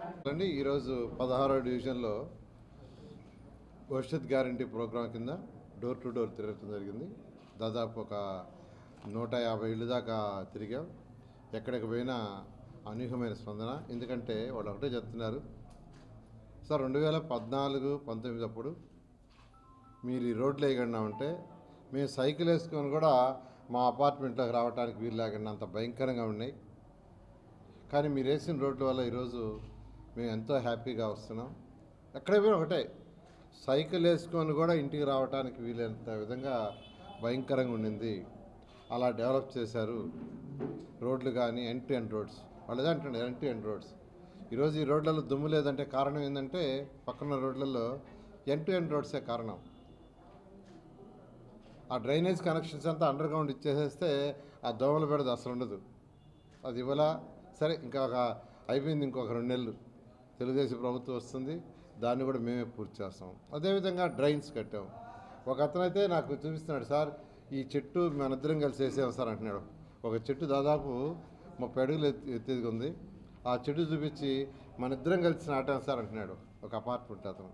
అండి ఈరోజు పదహారో డివిజన్లో భవిష్యత్ గ్యారంటీ ప్రోగ్రాం కింద డోర్ టు డోర్ తిరగటం జరిగింది. దాదాపు ఒక నూట యాభై ఇళ్ళు దాకా తిరిగాం. ఎక్కడికి పోయినా అనూహ్యమైన స్పందన. ఎందుకంటే వాళ్ళు ఒకటే చెప్తున్నారు సార్ రెండు వేల పద్నాలుగు పంతొమ్మిది అప్పుడు మీరు ఈ రోడ్లు వేయకుండా ఉంటే మేము సైకిల్ వేసుకొని కూడా మా అపార్ట్మెంట్లోకి రావడానికి వీలు లేకుండా అంత భయంకరంగా ఉన్నాయి. కానీ మీరు వేసిన రోడ్ల వల్ల ఈరోజు మేము ఎంతో హ్యాపీగా వస్తున్నాం. ఎక్కడైపోయినా ఒకటే సైకిల్ వేసుకొని కూడా ఇంటికి రావడానికి వీలైనంత విధంగా భయంకరంగా ఉండింది. అలా డెవలప్ చేశారు రోడ్లు కానీ ఎన్ టు ఎన్ రోడ్స్. వాళ్ళు ఏదో అంటుండే ఎన్ టు ఎన్ రోడ్స్. ఈరోజు ఈ రోడ్లలో దుమ్ము లేదంటే కారణం ఏంటంటే పక్కన రోడ్లలో ఎన్ టు ఎన్ రోడ్సే కారణం. ఆ డ్రైనేజ్ కనెక్షన్స్ అంతా అండర్ గ్రౌండ్ ఇచ్చేసేస్తే ఆ దోమల పెడదు అసలు ఉండదు. అది ఇవ్వలా? సరే ఇంకా ఒక అయిపోయింది ఇంకొక రెండు నెలలు. తెలుగుదేశం ప్రభుత్వం వస్తుంది దాన్ని కూడా మేమే పూర్తి చేస్తాం. అదేవిధంగా డ్రైన్స్ కట్టాం. ఒక అతనైతే నాకు చూపిస్తున్నాడు సార్ ఈ చెట్టు మనిద్దరం కలిసి వేసాం సార్ అంటున్నాడు. ఒక చెట్టు దాదాపు ముప్పై అడుగులు ఎత్తి ఉంది. ఆ చెట్టు చూపించి మనిద్దరం కలిసి నాటాం సార్ అంటున్నాడు. ఒక అపార్ట్మెంట్ అతను.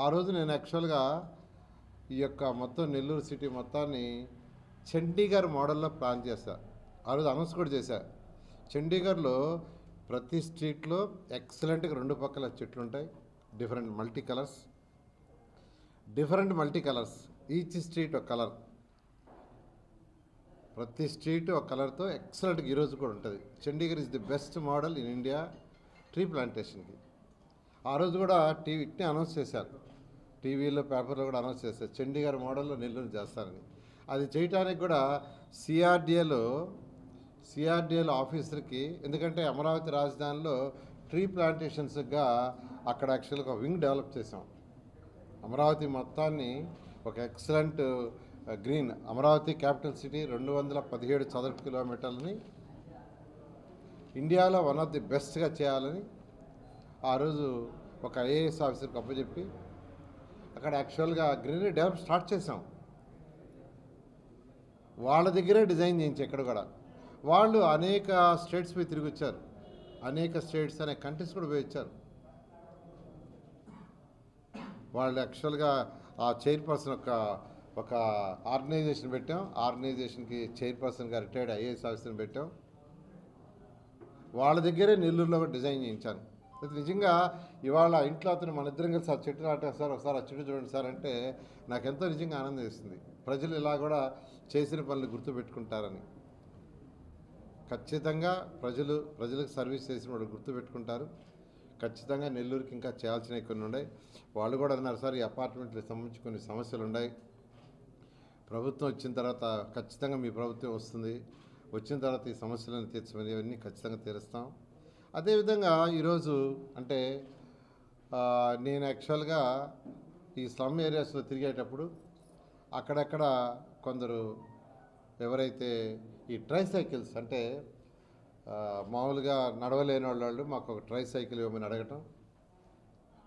ఆ రోజు నేను యాక్చువల్గా ఈ యొక్క మొత్తం నెల్లూరు సిటీ మొత్తాన్ని చండీగఢ్ మోడల్లో ప్లాన్ చేశా. ఆ రోజు అనౌన్స్ కూడా చేశా. చండీగఢ్లో ప్రతి స్ట్రీట్లో ఎక్సలెంట్గా రెండు పక్కల చెట్లు ఉంటాయి. Different multi colours. Different multi colours. Each street ఒక కలర్. ప్రతి స్ట్రీట్ ఒక కలర్తో ఎక్సలెంట్గా ఈరోజు కూడా ఉంటుంది. Chandigarh is the best model in India tree ప్లాంటేషన్కి. ఆ రోజు కూడా టీవీ ఇట్నే అనౌన్స్ చేశారు. టీవీలో పేపర్లో కూడా అనౌన్స్ చేశారు. చండీగఢ్ మోడల్లో నెల్లూరు చేస్తారని. అది చేయటానికి కూడా సిఆర్డిఏలో సిఆర్డిఎల్ ఆఫీసర్కి ఎందుకంటే అమరావతి రాజధానిలో ట్రీ ప్లాంటేషన్స్గా అక్కడ యాక్చువల్గా ఒక వింగ్ డెవలప్ చేసాం అమరావతి మొత్తాన్ని ఒక excellent green Amaravati capital city రెండు వందల పదిహేడు చదరపు కిలోమీటర్లని ఇండియాలో వన్ ఆఫ్ ది బెస్ట్గా చేయాలని ఆ రోజు ఒక ఐఏఎస్ ఆఫీసర్కి అప్పచెప్పి అక్కడ యాక్చువల్గా గ్రీనరీ డెవలప్ స్టార్ట్ చేసాం వాళ్ళ దగ్గరే డిజైన్ చేయించి ఎక్కడ కూడా. వాళ్ళు అనేక స్టేట్స్ పోయి తిరిగి వచ్చారు. అనేక స్టేట్స్ అనే కంట్రీస్ కూడా పోయి వచ్చారు. వాళ్ళు యాక్చువల్గా ఆ చైర్పర్సన్ ఒక ఒక ఆర్గనైజేషన్ పెట్టాం. ఆర్గనైజేషన్కి చైర్పర్సన్గా రిటైర్డ్ ఐఏఎస్ ఆఫీసర్ని పెట్టాం. వాళ్ళ దగ్గరే నెల్లూరులో డిజైన్ చేయించాను. నిజంగా ఇవాళ ఇంట్లో అతను మన ఇద్దరం కలిసి ఆ చెట్టు నాటాం. సార్ ఒకసారి ఆ చెట్టు చూడండి సార్ అంటే నాకు ఎంతో నిజంగా ఆనందం ఇస్తుంది ప్రజలు ఇలా కూడా చేసిన పనులు గుర్తుపెట్టుకుంటారని. ఖచ్చితంగా ప్రజలు ప్రజలకు సర్వీస్ చేసిన వాళ్ళు గుర్తుపెట్టుకుంటారు. ఖచ్చితంగా నెల్లూరుకి ఇంకా చేయాల్సినవి కొన్ని ఉన్నాయి. వాళ్ళు కూడా అన్నారు సార్ ఈ అపార్ట్మెంట్లకు సంబంధించి కొన్ని సమస్యలు ఉన్నాయి. ప్రభుత్వం వచ్చిన తర్వాత ఖచ్చితంగా మీ ప్రభుత్వం వస్తుంది. వచ్చిన తర్వాత ఈ సమస్యలను తీర్చమని ఇవన్నీ ఖచ్చితంగా తీరుస్తాం. అదేవిధంగా ఈరోజు అంటే నేను యాక్చువల్గా ఈ స్లమ్ ఏరియాస్లో తిరిగేటప్పుడు అక్కడక్కడ కొందరు ఎవరైతే ఈ ట్రై సైకిల్స్ అంటే మామూలుగా నడవలేని వాళ్ళు మాకు ఒక ట్రై సైకిల్ ఇవ్వమని అడగటం.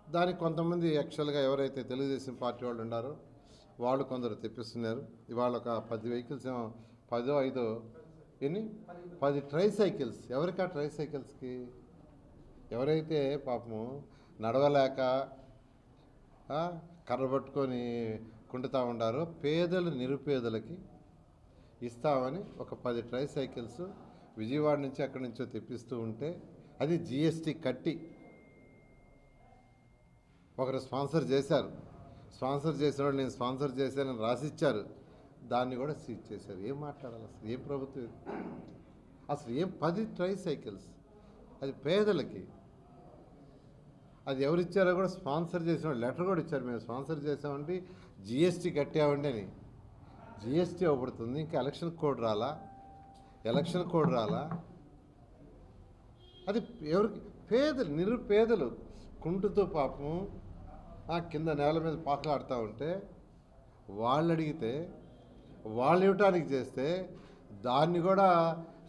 దానికి కొంతమంది యాక్చువల్గా ఎవరైతే తెలుగుదేశం పార్టీ వాళ్ళు ఉన్నారో వాళ్ళు కొందరు తెప్పిస్తున్నారు. ఇవాళ ఒక పది వెహికల్స్ ఏమో పదో ఐదో ఎన్ని? పది ట్రై సైకిల్స్ ఎవరికి ఆ ట్రై సైకిల్స్కి ఎవరైతే పాపము నడవలేక కర్ర పట్టుకొని కుంటుతా ఉండారో పేదలు నిరుపేదలకి ఇస్తామని ఒక పది ట్రై సైకిల్స్ విజయవాడ నుంచి అక్కడి నుంచో తెప్పిస్తూ ఉంటే అది జిఎస్టీ కట్టి ఒకరు స్పాన్సర్ చేశారు. స్పాన్సర్ చేసిన వాళ్ళు నేను స్పాన్సర్ చేశానని రాసిచ్చారు. దాన్ని కూడా సీజ్ చేశారు. ఏం మాట్లాడాలి అసలు? ఏం ప్రభుత్వం అసలు ఏం పది ట్రై సైకిల్స్ అది పేదలకి. అది ఎవరు ఇచ్చారో కూడా స్పాన్సర్ చేసిన లెటర్ కూడా ఇచ్చారు. మేము స్పాన్సర్ చేసామండి జిఎస్టీ కట్టామండి అని. జిఎస్టీ అవ్వబడుతుంది ఇంకా ఎలక్షన్ కోడ్ రాలా? ఎలక్షన్ కోడ్ రాలా? అది ఎవరికి? పేదలు నిరుపేదలు కుంటుతో పాపం ఆ కింద నేల మీద పాకలాడుతూ ఉంటే వాళ్ళు అడిగితే వాళ్ళు ఇవ్వటానికి చేస్తే దాన్ని కూడా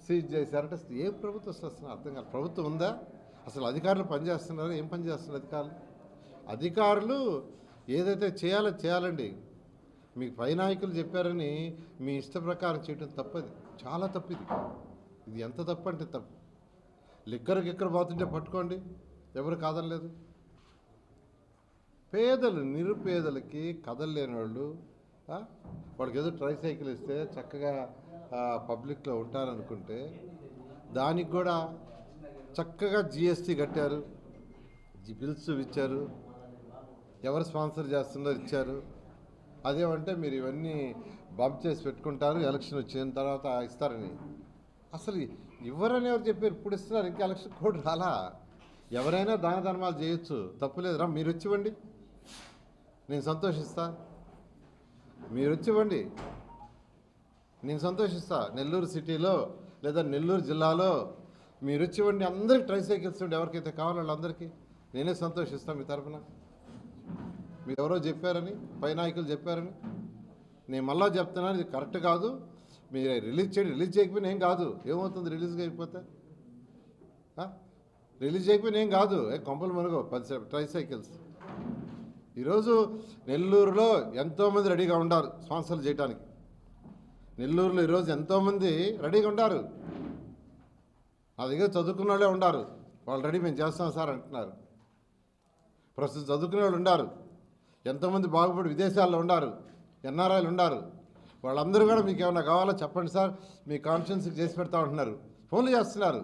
సీజ్ చేశారంటే ఏ ప్రభుత్వం వస్తుంది అర్థం కాదు. ప్రభుత్వం ఉందా? అసలు అధికారులు పనిచేస్తున్నారు? ఏం పనిచేస్తున్నారు అధికారులు? అధికారులు ఏదైతే చేయాలో చేయాలండి. మీకు పై నాయకులు చెప్పారని మీ ఇష్ట ప్రకారం చేయటం తప్పది. చాలా తప్పిది. ఇది ఎంత తప్పు అంటే తప్పు. లిక్కర్ గిక్కర్ పోతుంటే పట్టుకోండి. ఎవరు కాదనలేదు. పేదలు నిరుపేదలకి కదలలేని వాళ్ళు వాళ్ళకి ఏదో ట్రై సైకిల్ ఇస్తే చక్కగా పబ్లిక్లో ఉంటారనుకుంటే దానికి కూడా చక్కగా జిఎస్టీ కట్టారు. జి- బిల్స్ ఇచ్చారు. ఎవరు స్పాన్సర్ చేస్తున్నారో ఇచ్చారు. అదేమంటే మీరు ఇవన్నీ బంప్ చేసి పెట్టుకుంటారు ఎలక్షన్ వచ్చిన తర్వాత ఇస్తారని. అసలు ఇవ్వరని ఎవరు చెప్పారు ఇప్పుడు ఇస్తున్నారు ఇంకా ఎలక్షన్ కోడ్ రాలా? ఎవరైనా దాన ధర్మాలు చేయొచ్చు తప్పులేదురా మీరు వచ్చివ్వండి. నేను సంతోషిస్తా. మీరు వచ్చివ్వండి. నేను సంతోషిస్తా. నెల్లూరు సిటీలో లేదా నెల్లూరు జిల్లాలో మీరు వచ్చివ్వండి. అందరికీ అందరికి ట్రై ఉండి ఎవరికైతే కావాలో వాళ్ళందరికీ నేనే సంతోషిస్తాను మీ తరఫున మీరు ఎవరో చెప్పారని పై నాయకులు చెప్పారని. నేను మళ్ళా చెప్తున్నాను ఇది కరెక్ట్ కాదు. మీరు రిలీజ్ చేయండి రిలీజ్ చేయకపోయినా ఏం కాదు. ఏమవుతుంది రిలీజ్ అయిపోతే? రిలీజ్ చేయకపోయినా ఏం కాదు. ఏ కొంపలు మనకు పది ట్రైసైకిల్స్ ట్రై సైకిల్స్ ఈరోజు నెల్లూరులో ఎంతోమంది రెడీగా ఉన్నారు స్పాన్సర్లు చేయడానికి నెల్లూరులో ఈరోజు ఎంతోమంది రెడీగా ఉంటారు నా దగ్గర చదువుకున్న వాళ్ళే ఉండారు. వాళ్ళు రెడీ మేము చేస్తాం సార్ అంటున్నారు. ప్రస్తుతం చదువుకునే వాళ్ళు ఉండారు. ఎంతోమంది బాగుపడి విదేశాల్లో ఉన్నారు ఎన్ఆర్ఐలు ఉన్నారు వాళ్ళందరూ కూడా మీకు ఏమైనా కావాలో చెప్పండి సార్. మీ కాన్ఫిడెన్స్కి చేసి పెడతా ఉంటున్నారు. ఫోన్లు చేస్తున్నారు.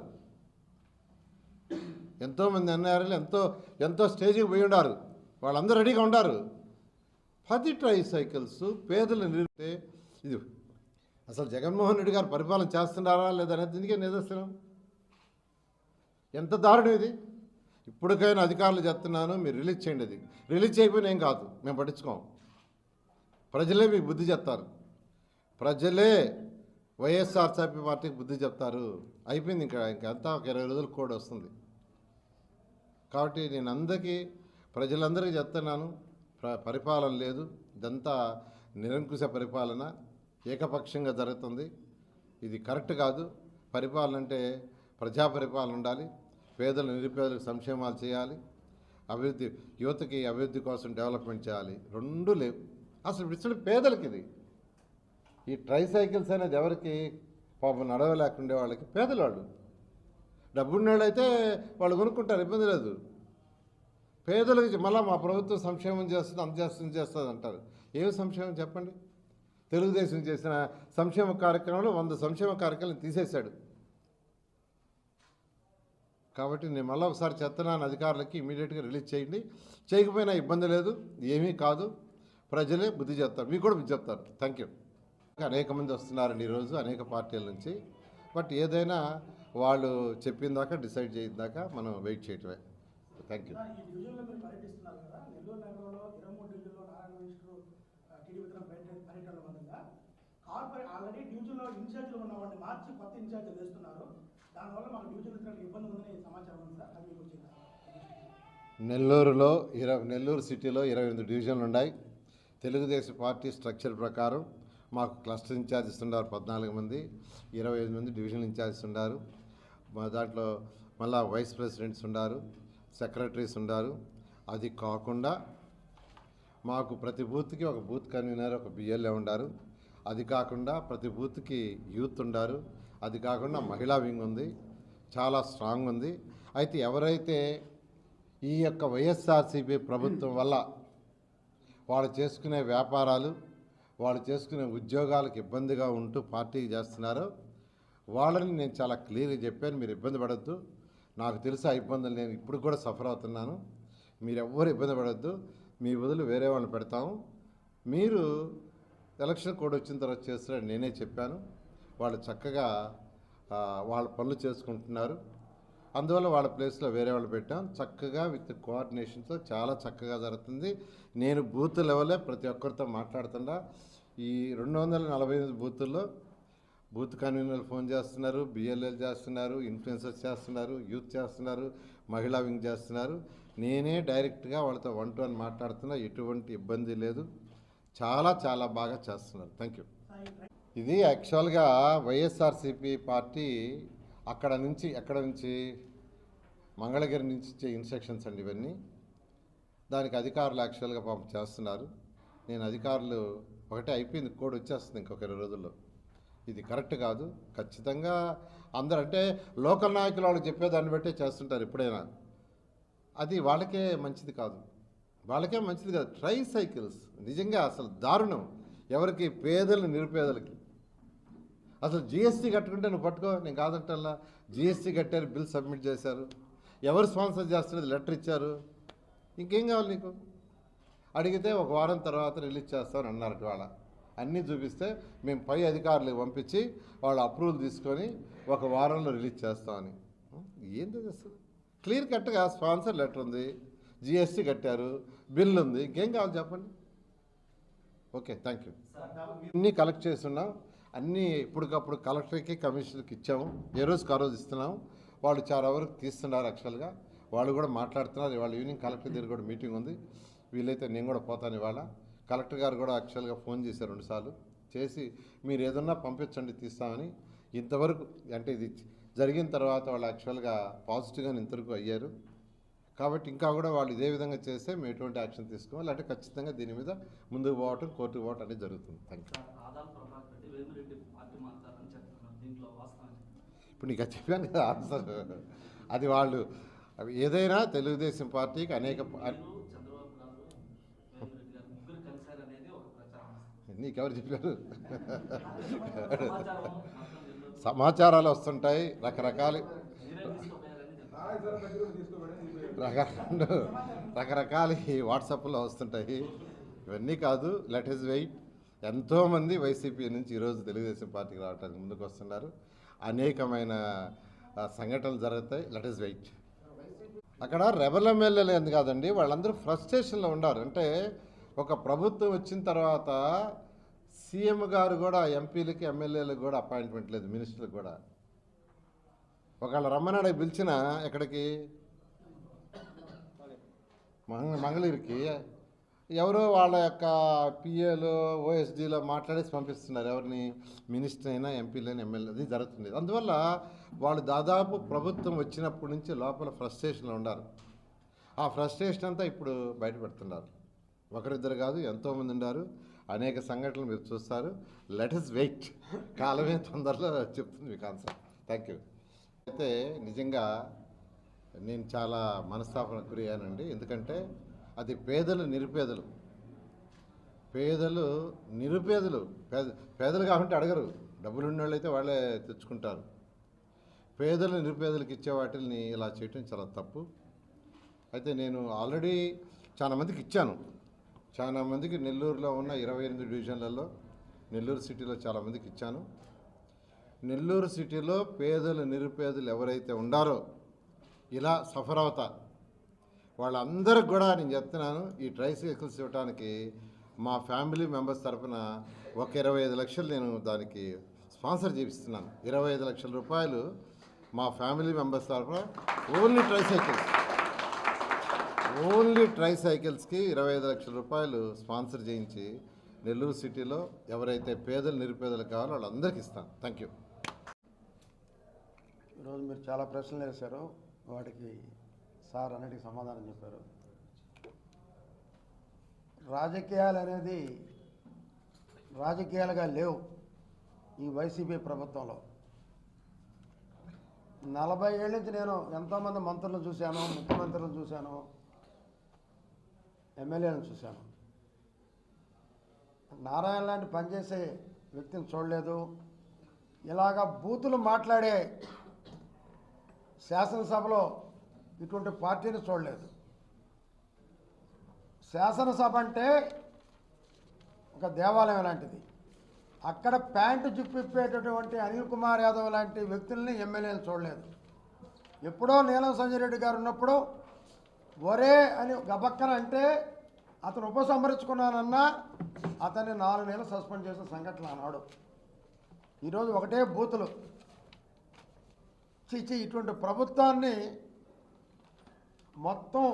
ఎంతోమంది ఎన్ఆర్ఐలు ఎంతో ఎంతో స్టేజ్కి పోయి ఉన్నారు వాళ్ళందరూ రెడీగా ఉండారు. పది ట్రై సైకిల్స్ పేదలు నిలిపితే ఇది అసలు జగన్మోహన్ రెడ్డి గారు పరిపాలన చేస్తున్నారా లేదా ఇందుకే నిదర్శనం? ఎంత దారుణం ఇది? ఇప్పటికైనా అధికారులు చెప్తున్నాను మీరు రిలీజ్ చేయండి అది. రిలీజ్ చేయకపోయినా ఏం కాదు మేము పట్టించుకోం. ప్రజలే మీకు బుద్ధి చెప్తారు. ప్రజలే వైఎస్ఆర్సీపీ పార్టీకి బుద్ధి చెప్తారు. అయిపోయింది ఇంకా ఇంకంతా ఒక ఇరవై రోజులు కోడ్ వస్తుంది. కాబట్టి నేను అందరికీ ప్రజలందరికీ చెప్తున్నాను పరిపాలన లేదు. ఇదంతా నిరంకుశ పరిపాలన ఏకపక్షంగా జరుగుతుంది. ఇది కరెక్ట్ కాదు. పరిపాలన అంటే ప్రజా పరిపాలన ఉండాలి. పేదలు నిరుపేదలకు సంక్షేమాలు చేయాలి. అభివృద్ధి యువతకి అభివృద్ధి కోసం డెవలప్మెంట్ చేయాలి. రెండు లేవు. అసలు ఇప్పుడు పేదలకి ఇది ఈ ట్రై సైకిల్స్ అనేది ఎవరికి పాపం నడవలేకుండే వాళ్ళకి పేదవాళ్ళు డబ్బున్నోళ్ళు అయితే వాళ్ళు కొనుక్కుంటారు ఇబ్బంది లేదు. పేదలకి మళ్ళీ మా ప్రభుత్వం సంక్షేమం చేస్తుంది అంత చేస్తుంది చేస్తుంది అంటారు. ఏమి సంక్షేమం చెప్పండి? తెలుగుదేశం చేసిన సంక్షేమ కార్యక్రమంలో వంద సంక్షేమ కార్యక్రమాలు తీసేశాడు. కాబట్టి నేను మళ్ళీ ఒకసారి చెప్తున్నాను అధికారులకి ఇమీడియట్గా రిలీజ్ చేయండి. చేయకపోయినా ఇబ్బంది లేదు ఏమీ కాదు. ప్రజలే బుద్ధి చెప్తారు. మీకు కూడా బుద్ధి చెప్తారు. థ్యాంక్ యూ అనేక మంది వస్తున్నారండి ఈరోజు అనేక పార్టీల నుంచి. బట్ ఏదైనా వాళ్ళు చెప్పిన దాకా డిసైడ్ చేయిందాకా మనం వెయిట్ చేయటమే. థ్యాంక్ యూ ఈ డివిజన్లో మీరు పర్యటిస్తున్నారు కదా నెల్లూరు నగరంలో ఇరవై మూడు డివిజన్లో నారాయణ మినిస్టర్ టీడీపీ తరఫున పర్యటన పర్యటనలో భాగంగా కార్పొరేట్ ఆల్రెడీ డివిజన్లో ఇన్ఛార్జీలు ఉన్న వాడిని మార్చి కొత్త ఇన్ఛార్జీలు వేస్తున్నారు దానివల్ల మాకు డివిజన్ ఇతరులకు ఇబ్బంది ఉందని సమాచారం ఉంది సార్ అది మీకు వచ్చిందా నెల్లూరులో ఇరవై నెల్లూరు సిటీలో ఇరవై ఎనిమిది డివిజన్లు ఉన్నాయి. తెలుగుదేశం పార్టీ స్ట్రక్చర్ ప్రకారం మాకు క్లస్టర్ ఇన్ఛార్జెస్ ఉన్నారు పద్నాలుగు మంది. ఇరవై ఐదు మంది డివిజన్ ఇన్ఛార్జెస్ ఉన్నారు మా దాంట్లో మళ్ళా వైస్ ప్రెసిడెంట్స్ ఉన్నారు సెక్రటరీస్ ఉన్నారు. అది కాకుండా మాకు ప్రతి బూత్కి ఒక బూత్ కన్వీనర్ ఒక బిఎల్ఏ ఉండారు. అది కాకుండా ప్రతి బూత్కి యూత్ ఉండారు. అది కాకుండా మహిళా వింగ్ ఉంది. చాలా స్ట్రాంగ్ ఉంది. అయితే ఎవరైతే ఈ యొక్క వైఎస్ఆర్సీపీ ప్రభుత్వం వల్ల వాళ్ళు చేసుకునే వ్యాపారాలు వాళ్ళు చేసుకునే ఉద్యోగాలకు ఇబ్బందిగా ఉంటూ పార్టీకి చేస్తున్నారు. వాళ్ళని నేను చాలా క్లియర్గా చెప్పాను మీరు ఇబ్బంది పడద్దు. నాకు తెలిసి ఆ ఇబ్బందులు నేను ఇప్పుడు కూడా సఫర్ అవుతున్నాను. మీరు ఎవ్వరు ఇబ్బంది పడద్దు. మీ వదులు వేరే వాళ్ళని పెడతాము. మీరు ఎలక్షన్ కోడ్ వచ్చిన తర్వాత చేస్తారని నేనే చెప్పాను. వాళ్ళు చక్కగా వాళ్ళ పనులు చేసుకుంటున్నారు. అందువల్ల వాళ్ళ ప్లేస్లో వేరే వాళ్ళు పెట్టాం. చక్కగా విత్ కోఆర్డినేషన్తో చాలా చక్కగా జరుగుతుంది. నేను బూత్ లెవెలే ప్రతి ఒక్కరితో మాట్లాడుతున్నా. ఈ రెండు వందల నలభై ఎనిమిది బూతుల్లో బూత్ కన్వీనర్లు ఫోన్ చేస్తున్నారు బిఎల్ఎల్ చేస్తున్నారు ఇన్ఫ్లుయెన్సర్స్ చేస్తున్నారు యూత్ చేస్తున్నారు మహిళా వింగ్ చేస్తున్నారు. నేనే డైరెక్ట్గా వాళ్ళతో వన్ టు వన్ మాట్లాడుతున్నా. ఎటువంటి ఇబ్బంది లేదు. చాలా చాలా బాగా చేస్తున్నారు. థ్యాంక్ యూ ఇది యాక్చువల్గా వైఎస్ఆర్సీపీ పార్టీ అక్కడ నుంచి ఎక్కడ నుంచి మంగళగిరి నుంచి ఇచ్చే ఇన్స్ట్రక్షన్స్ అండి ఇవన్నీ. దానికి అధికారులు యాక్చువల్గా పాపం చేస్తున్నారు. నేను అధికారులు ఒకటే అయిపోయింది కోడ్ వచ్చేస్తుంది ఇంకొక ఇరవై రోజుల్లో. ఇది కరెక్ట్ కాదు. ఖచ్చితంగా అందరూ అంటే లోకల్ నాయకులు వాళ్ళు చెప్పేదాన్ని బట్టే చేస్తుంటారు ఎప్పుడైనా. అది వాళ్ళకే మంచిది కాదు. వాళ్ళకే మంచిది కాదు. ట్రై సైకిల్స్ నిజంగా అసలు దారుణం. ఎవరికి పేదలు నిరుపేదలకి. అసలు జిఎస్టీ కట్టుకుంటే నువ్వు పట్టుకో నేను కాదంటల్లా జిఎస్టీ కట్టారు బిల్ సబ్మిట్ చేశారు. ఎవరు స్పాన్సర్ చేస్తున్నది? లెటర్ ఇచ్చారు. ఇంకేం కావాలి నీకు? అడిగితే ఒక వారం తర్వాత రిలీజ్ చేస్తామని అన్నారు వాళ్ళ అన్నీ చూపిస్తే మేము పై అధికారులకు పంపించి వాళ్ళ అప్రూవల్ తీసుకొని ఒక వారంలో రిలీజ్ చేస్తామని. ఏంది ఇది అసలు? క్లియర్ కట్గా స్పాన్సర్ లెటర్ ఉంది జిఎస్టీ కట్టారు బిల్ ఉంది. ఇంకేం కావాలి చెప్పండి? ఓకే థ్యాంక్ యూ అన్నీ కలెక్ట్ చేస్తున్నాం అన్నీ ఇప్పటికప్పుడు కలెక్టర్కి కమిషనర్కి ఇచ్చాము. ఏ రోజుకి ఆ రోజు ఇస్తున్నాము. వాళ్ళు చాలా వరకు తీస్తున్నారు యాక్చువల్గా. వాళ్ళు కూడా మాట్లాడుతున్నారు. ఇవాళ ఈవినింగ్ కలెక్టర్ దగ్గర కూడా మీటింగ్ ఉంది. వీలైతే నేను కూడా పోతాను ఇవాళ. కలెక్టర్ గారు కూడా యాక్చువల్గా ఫోన్ చేశారు రెండుసార్లు చేసి మీరు ఏదన్నా పంపించండి తీస్తామని. ఇంతవరకు అంటే ఇది జరిగిన తర్వాత వాళ్ళు యాక్చువల్గా పాజిటివ్గానే ఇంతవరకు అయ్యారు. కాబట్టి ఇంకా కూడా వాళ్ళు ఇదే విధంగా చేస్తే మేము ఎటువంటి యాక్షన్ తీసుకోవాలి అంటే ఖచ్చితంగా దీని మీద ముందుకు పోవటం కోర్టుకు పోవటం అనేది జరుగుతుంది. థ్యాంక్ యూ ఆదాం ప్రభాకర్ రెడ్డి వేమిరెడ్డి పార్టీ మారుతారని చెప్తున్నారు దీంట్లో వాస్తవం ఇప్పుడు నీకు చెప్పాను కదా ఆన్సర్ అది వాళ్ళు ఏదైనా తెలుగుదేశం పార్టీకి అనేక నీకెవరు చెప్పారు? సమాచారాలు వస్తుంటాయి రకరకాల. రకరకాల వాట్సాప్లో వస్తుంటాయి. ఇవన్నీ కాదు లెట్ ఇస్ వెయిట్ ఎంతోమంది వైసీపీ నుంచి ఈరోజు తెలుగుదేశం పార్టీకి రావడానికి ముందుకు వస్తున్నారు. అనేకమైన సంఘటనలు జరుగుతాయి. లెట్ ఇస్ వెయిట్ అక్కడ రెబల్ ఎమ్మెల్యేలు ఎందుకు కాదండి వాళ్ళందరూ ఫ్రస్ట్రేషన్లో ఉన్నారు. అంటే ఒక ప్రభుత్వం వచ్చిన తర్వాత సీఎం గారు కూడా ఎంపీలకి ఎమ్మెల్యేలకు కూడా అపాయింట్మెంట్ లేదు మినిస్టర్లకు కూడా. ఒకవేళ రమ్మనాడు పిలిచిన ఎక్కడికి? మంగళగిరికి ఎవరో వాళ్ళ యొక్క పిఏలో ఓఎస్డీలో మాట్లాడేసి పంపిస్తున్నారు. ఎవరిని? మినిస్టర్ అయినా ఎంపీలైనా ఎమ్మెల్యే అది జరుగుతుంది. అందువల్ల వాళ్ళు దాదాపు ప్రభుత్వం వచ్చినప్పటి నుంచి లోపల ఫ్రస్ట్రేషన్లో ఉన్నారు. ఆ ఫ్రస్ట్రేషన్ అంతా ఇప్పుడు బయటపెడుతున్నారు. ఒకరిద్దరు కాదు ఎంతోమంది ఉన్నారు. అనేక సంఘటనలు మీరు చూస్తారు. లెట్ ఇస్ వెయిట్ కాలమే తొందరలో చెప్తుంది మీకు ఆన్సర్. థ్యాంక్ యూ అయితే నిజంగా నేను చాలా మనస్తాపనకు గురయ్యానండి ఎందుకంటే అది పేదలు నిరుపేదలు. పేదలు నిరుపేదలు. పేద పేదలు కాబట్టి అడగరు. డబ్బులు ఉన్నోళ్ళు అయితే వాళ్ళే తెచ్చుకుంటారు. పేదలు నిరుపేదలకు ఇచ్చే వాటిని ఇలా చేయటం చాలా తప్పు. అయితే నేను ఆల్రెడీ చాలా మందికి ఇచ్చాను. చాలా మందికి నెల్లూరులో ఉన్న ఇరవై ఎనిమిది డివిజన్లలో నెల్లూరు సిటీలో చాలా మందికి ఇచ్చాను. నెల్లూరు సిటీలో పేదలు నిరుపేదలు ఎవరైతే ఉండారో ఇలా సఫర్ అవుతారు వాళ్ళందరికి కూడా నేను చెప్తున్నాను ఈ ట్రైసైకిల్స్ ఇవ్వడానికి మా ఫ్యామిలీ మెంబర్స్ తరఫున ఒక ఇరవై ఐదు లక్షలు నేను దానికి స్పాన్సర్ చేపిస్తున్నాను. ఇరవై ఐదు లక్షల రూపాయలు మా ఫ్యామిలీ మెంబర్స్ తరఫున ఓన్లీ ట్రైసైకిల్స్. ఓన్లీ ట్రై సైకిల్స్కి ఇరవై ఐదు లక్షల రూపాయలు స్పాన్సర్ చేయించి నెల్లూరు సిటీలో ఎవరైతే పేదలు నిరుపేదలు కావాలో వాళ్ళందరికీ ఇస్తాను. Thank you. ఈరోజు మీరు చాలా ప్రశ్నలు వేశారు. వాటికి సార్ అన్నిటికీ సమాధానం చెప్పారు. రాజకీయాలు అనేది రాజకీయాలుగా లేవు ఈ వైసీపీ ప్రభుత్వంలో. నలభై ఏళ్ళ నుంచి నేను ఎంతోమంది మంత్రులను చూశాను ముఖ్యమంత్రులను చూశాను ఎమ్మెల్యేలను చూశాను. నారాయణ లాంటి పనిచేసే వ్యక్తిని చూడలేదు. ఇలాగా బూతులు మాట్లాడే శాసనసభలో ఇటువంటి పార్టీని చూడలేదు. శాసనసభ అంటే ఒక దేవాలయం లాంటిది. అక్కడ ప్యాంటు జిప్పిప్పేటటువంటి అనిల్ కుమార్ యాదవ్ లాంటి వ్యక్తుల్ని ఎమ్మెల్యేలు చూడలేదు. ఎప్పుడో నీలం సంజయ్ రెడ్డి గారు ఉన్నప్పుడు ఒరే అని గబక్కన అంటే అతను ఉపసంహరించుకున్నానన్నా అతన్ని నాలుగు నెలలు సస్పెండ్ చేసిన సంఘటన అన్నాడు ఈరోజు ఒకటే బూతులు. చిచి ఇటువంటి ప్రభుత్వాన్ని మొత్తం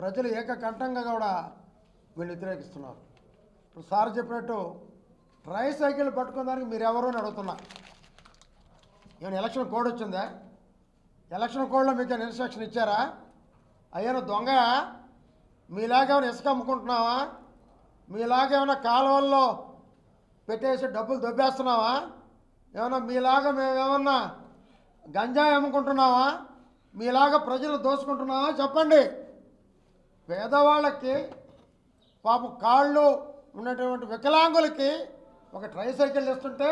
ప్రజలు ఏకకంఠంగా కూడా వీళ్ళు వ్యతిరేకిస్తున్నారు. ఇప్పుడు సార్ చెప్పినట్టు ట్రై సైకిల్ పట్టుకోవడానికి మీరు ఎవరు అని అడుగుతున్నా. ఏమైనా ఎలక్షన్ కోడ్ వచ్చిందా? ఎలక్షన్ కోడ్లో మీకు ఇన్స్ట్రక్షన్ ఇచ్చారా? అయ్యాను దొంగ మీలాగేమైనా ఇసుక అమ్ముకుంటున్నావా? మీలాగేమైనా కాలువల్లో పెట్టేసి డబ్బులు దొబ్బేస్తున్నావా? ఏమన్నా మీలాగా మేమేమన్నా గంజాయి అమ్ముకుంటున్నావా? మీలాగా ప్రజలు దోసుకుంటున్నావా చెప్పండి. పేదవాళ్ళకి పాపం కాళ్ళు ఉన్నటువంటి వికలాంగులకి ఒక ట్రైసైకిల్ ఇస్తుంటే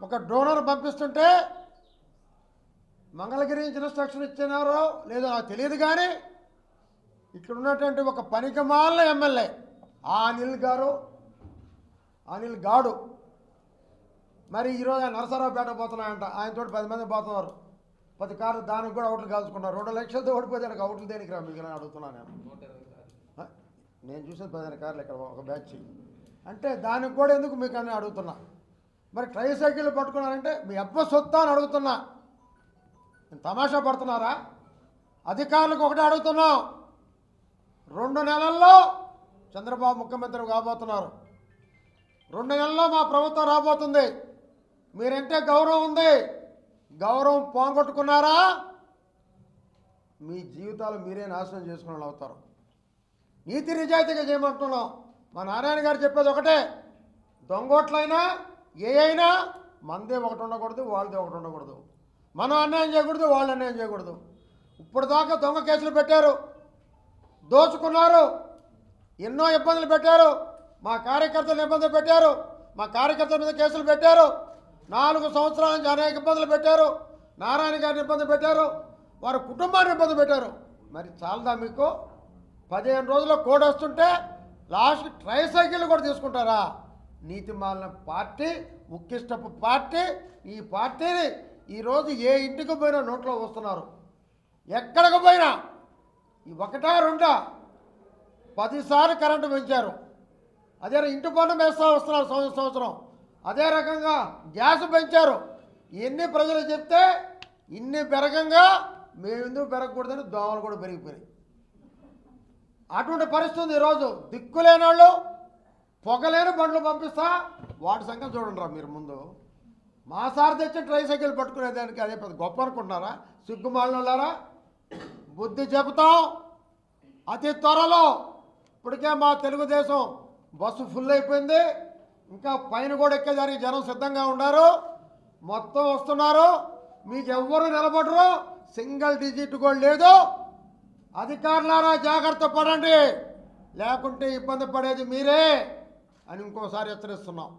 ఒక డ్రోనర్ పంపిస్తుంటే మంగళగిరి ఇన్స్ట్రక్షన్ ఇచ్చినారో లేదో నాకు తెలియదు కానీ ఇక్కడ ఉన్నటువంటి ఒక పనికిమాల ఎమ్మెల్యే ఆ అనిల్ గారు అనిల్ గాడు. మరి ఈరోజు ఆయన నరసరావుపేట పోతున్నాయంట ఆయనతోటి పది మంది పోతున్నారు. పది కార్లు దానికి కూడా ఓట్లు కాల్చుకున్నారు రెండు లక్షలతో ఓడిపోతే నాకు ఓట్లు దేనికి రా మీకు? అడుగుతున్నాను నేను. నేను చూసేది పదిహేను కార్లు ఇక్కడ ఒక బ్యాచ్ అంటే దానికి కూడా ఎందుకు మీకు అని అడుగుతున్నా? మరి ట్రై సైకిల్ పట్టుకున్నారంటే మీ అబ్బ సొత్తా అని అడుగుతున్నా. నేను తమాషా పడుతున్నారా? అధికారులకు ఒకటే అడుగుతున్నాం. రెండు నెలల్లో చంద్రబాబు ముఖ్యమంత్రి కాబోతున్నారు. రెండు నెలల్లో మా ప్రభుత్వం రాబోతుంది. మీరంటే గౌరవం ఉంది. గౌరవం పోగొట్టుకున్నారా? మీ జీవితాలు మీరే నాశనం చేసుకున్న అవుతారు. నీతి నిజాయితీగా చేయమంటున్నాం. మా నారాయణ గారు చెప్పేది ఒకటే దొంగోట్లైనా ఏ అయినా మందే ఒకటి ఉండకూడదు వాళ్ళదే ఒకటి ఉండకూడదు. మనం అన్యాయం చేయకూడదు వాళ్ళు అన్యాయం చేయకూడదు. ఇప్పుడు దాకా దొంగ కేసులు పెట్టారు దోచుకున్నారు ఎన్నో ఇబ్బందులు పెట్టారు మా కార్యకర్తలు ఇబ్బందులు పెట్టారు మా కార్యకర్తల మీద కేసులు పెట్టారు నాలుగు సంవత్సరాల నుంచి అనేక ఇబ్బందులు పెట్టారు. నారాయణ గారిని ఇబ్బంది పెట్టారు. వారి కుటుంబాన్ని ఇబ్బంది పెట్టారు. మరి చాలదా మీకు? పదిహేను రోజుల్లో కోడ్ వస్తుంటే లాస్ట్ ట్రై సైకిల్ కూడా తీసుకుంటారా? నీతి మాలిన పార్టీ ఉక్కిష్టపు పార్టీ ఈ పార్టీని ఈరోజు ఏ ఇంటికి పోయినా నోట్లో వస్తున్నారు ఎక్కడికి పోయినా? ఈ ఒకటా రెండా? పదిసార్లు కరెంటు పెంచారు. అదే ఇంటి పన్ను వేస్తూ వస్తున్నారు సంవత్సరం సంవత్సరం. అదే రకంగా గ్యాస్ పెంచారు. ఎన్ని ప్రజలు చెప్తే ఇన్ని పెరగంగా మేము ఎందుకు పెరగకూడదని దోమలు కూడా పెరిగిపోయాయి అటువంటి పరిస్థితి ఉంది ఈరోజు. దిక్కులేని వాళ్ళు పొగలేని బండ్లు పంపిస్తా వాటి సంఖ్య చూడండి రా మీరు ముందు. మా సార్ తెచ్చి ట్రై సైకిల్ పట్టుకునేదానికి అదే పెద్ద గొప్ప అనుకుంటున్నారా? సిగ్గుమాలినోళ్ళారా బుద్ధి చెబుతాం. అతి త్వరలో ఇప్పటికే మా తెలుగుదేశం బస్సు ఫుల్ అయిపోయింది. ఇంకా పైన కూడా ఎక్కేదానికి జనం సిద్ధంగా ఉన్నారు. మొత్తం వస్తున్నారు. మీకు ఎవ్వరు నిలబడరు. సింగిల్ డిజిట్ కూడా లేదు. అధికారులారా జాగ్రత్త పడండి. లేకుంటే ఇబ్బంది పడేది మీరే అని ఇంకోసారి హెచ్చరిస్తున్నాం.